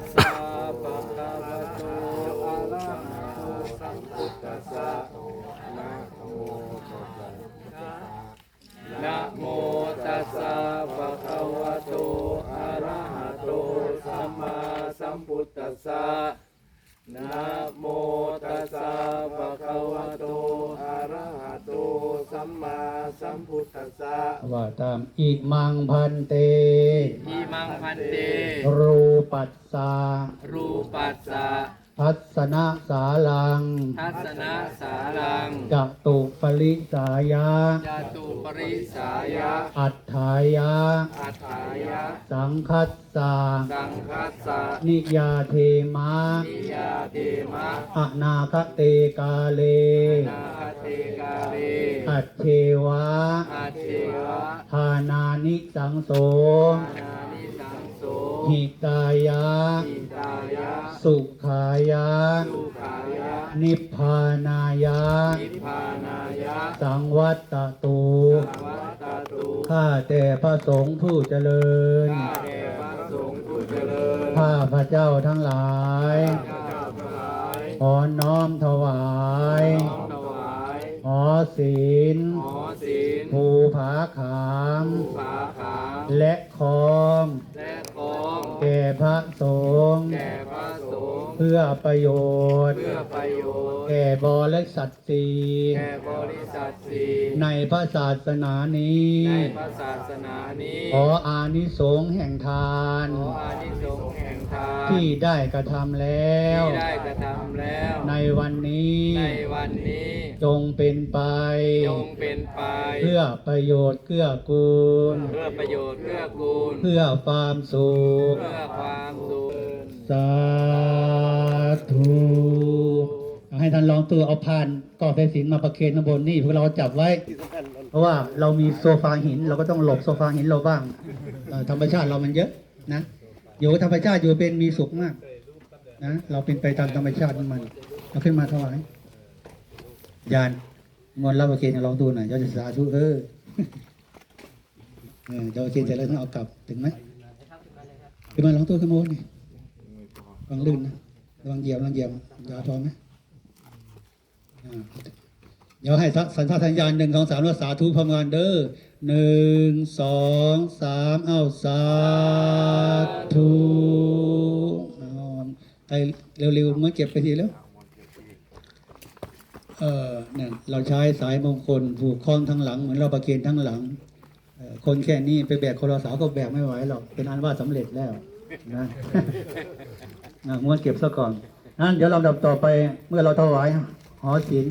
สสะภะคะวะโตอะระหะโตสัมพุทธัสสะนะโมตัสสะภะคะวะโตอะระหะโตสัมมาสัมพุทธัสสะนะโมตัสสะภะคะวะโตอะระหะโตสัมมาสัมพุทธัสสะว่าตามอิมังพันเตอิมังพันเตรู ปัสสารูปัสสะทัศนะสาลังทัศนะสารังจตุปริสายะจาตุปริสายะ อัฏฐายะ อัฏฐายะ สังคัสสาสังคัสสะนิยาเทมะนิยาเทมะอนาคเตกาเล นาคเทกาเลอัจเชวะ อาเทวะทานานิสังโสอานานิสังโส หิตายะอิตายะ สุขายะ สุขายะ นิพพานายะ นิพพานายะ สังวัตตตุสังวัตตตุข้าแต่พระสงฆ์ผู้เจริญ ข้าแด่พระสงฆ์ผู้เจริญ ข้าพระเจ้าทั้งหลายข้าเจ้าทั้งหลายขอน้อมถวายน้อมถวายขอศีลขอศีลภูผาขามฝาขาวและคอง และของ แก่ พระสงฆ์ แก่พระสงฆ์ เพื่อประโยชน์ เพื่อประโยชน์แก่บริษัทสีแก่บริษัทสี่ในพระศาสนานี้ ในพระศาสนานี้ ขออานิสงส์แห่งทาน ขออานิสงส์แห่งทานที่ได้กระทำแล้ว ที่ได้กระทำแล้ว ในวันนี้ ในวันนี้ จงเป็นไป จงเป็นไป เพื่อประโยชน์เกื้อกูล เพื่อประโยชน์เพื่อกูล เพื่อความสุข เพื่อความสุข สาธุให้ท่านลองตัวเอาผ่านก่อไฟสินมาประเคนข้างบนนี่พวกเราจับไว้ เพราะว่าเรามีโซฟาหิน เราก็ต้องหลบโซฟาหินเราบ้างเอ่อธรรมชาติเรามันเยอะนะอยู่กับธรรมชาติอยู่เป็นมีสุขมากนะเราเป็นไปตามธรรมชาติของมันเอาขึ้นมาถวายยานมนต์รับประเคนลองดูหน่อยเจ้าจะสาธุเออเออเจ้าประเคนเสร็จแล้วต้องเอากลับถึงไหมขึ้นมาลองตัวขึ้นมาบนนี่ ระวังลื่นนะระวังเหยียบระวังเหยียบยาพอไหมอ่าเดี๋ยวให้สักสัญชาตญาณหนึ่งสองสามแล้วสาธุพมกันเด้อหนึ่งสองสามเอาสาธุเอาไปเร็วๆเมื่อเก็บไปทีแล้วเออเนี่ยเราใช้สายมงคลผูกคล้องทั้งหลัง เหมือนเราประเคนทั้งหลังคนแค่นี้ไปแบกคนละสาวก็แบกไม่ไหวหรอกเป็นอันว่าสำเร็จแล้วนะ ม้วนเก็บซะก่อนนั้นเดี๋ยวเราดับต่อไปเมื่อเราถวายหอศีล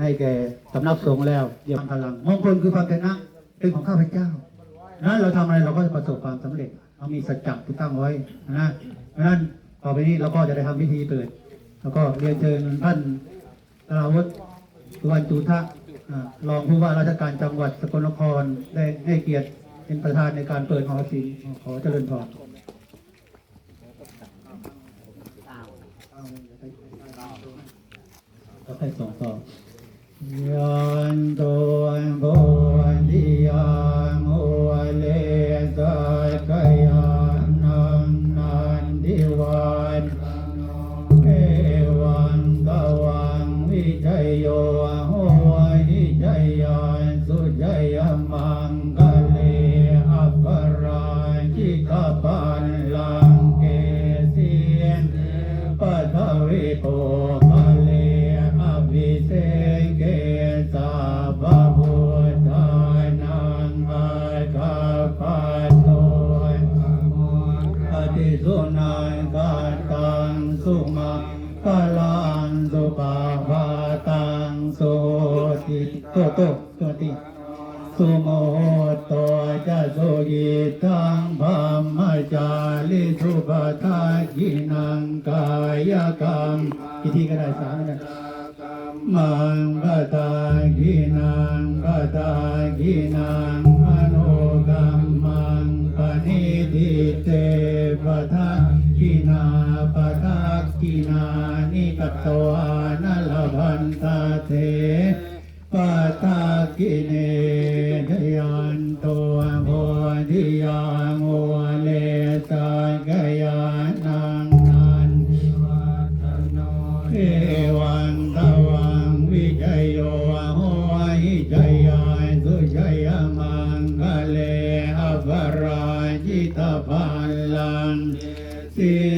ให้แก่สำนักสงฆ์แล้วเดี๋ยวพลังมงคลคือความชนะเป็นของข้าพเจ้านั้นเราทำอะไรเราก็จะประสบความสำเร็จเรามีสัจจะที่ตั้งไว้นะนั้นต่อไปนี้เราก็จะได้ทำพิธีเปิด แล้วก็เรียนเชิญท่านตราวุฒิสุวรรณจูทะรองผู้ว่าราชการจังหวัดสกลนครได้ให้เกียรติเป็นประธานในการเปิดหอศีลขอเจริญพร ก็ให้สองต่อยันโตโบธิยังโอเลสายกยันนังนันทิวันเอวันตะวังวิจัยโยโหวิจัยยันสุจัยมังกะเลอัปราชิกปันลังเกสียนปัทวิโก สุมาคลังสุปาภาตังสุติโตโตโตติสุโมโตจะสุยิตังพรมาจาริสุปทากินังกายกรรมอีกทีก็ได้สามกันมังกตากินังกตากินังมโนกรรมังปณิทิเตปทากินาปทา กินานิตตวานลพันตาเทปตากิเนทยันตัวโพธิยาโมเลตากยานังนันเอวันตวังวิจัยโยโหหิจัยยานสุจัามังกะเลอภราจิตพัลลัเสิ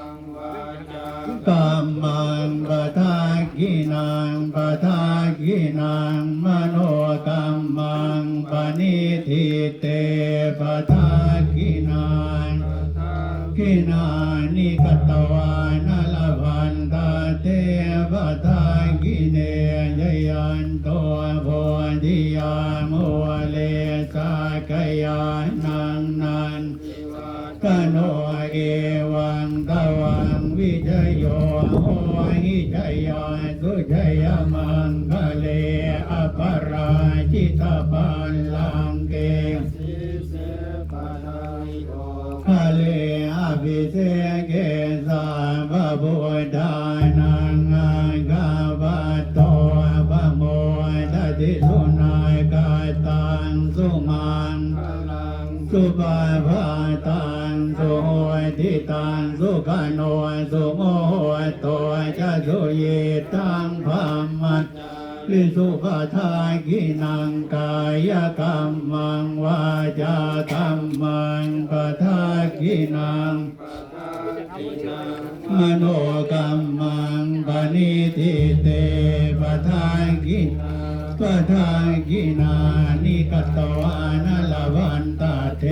กรรมังปะทากินังปะทากินังมโนกรรมังปณิทิเตปะทากินังกินานิกตวานลพันตาเตปะทากิเนยยันโตโพธิยามุเลสากยานังนันกโนเอวังตวัง วิจโยโหหิจยาสุจยมังคะเลอปราชิตปันลังเกคะเลอภิเศเกสาบบุดานังอาคาบาโตปะโมทัตติสุนายกาตังสุมังสุปาภาตัง สุโหติตังสุขโนสุโมโหตัวจะสุเยตังพามัตลิสุปทากินังกายกรรมังวาจากรรมังปทากินังมโนกรรมังปณิทิเตปทากินังปทากินานิกตวานลวันตาเท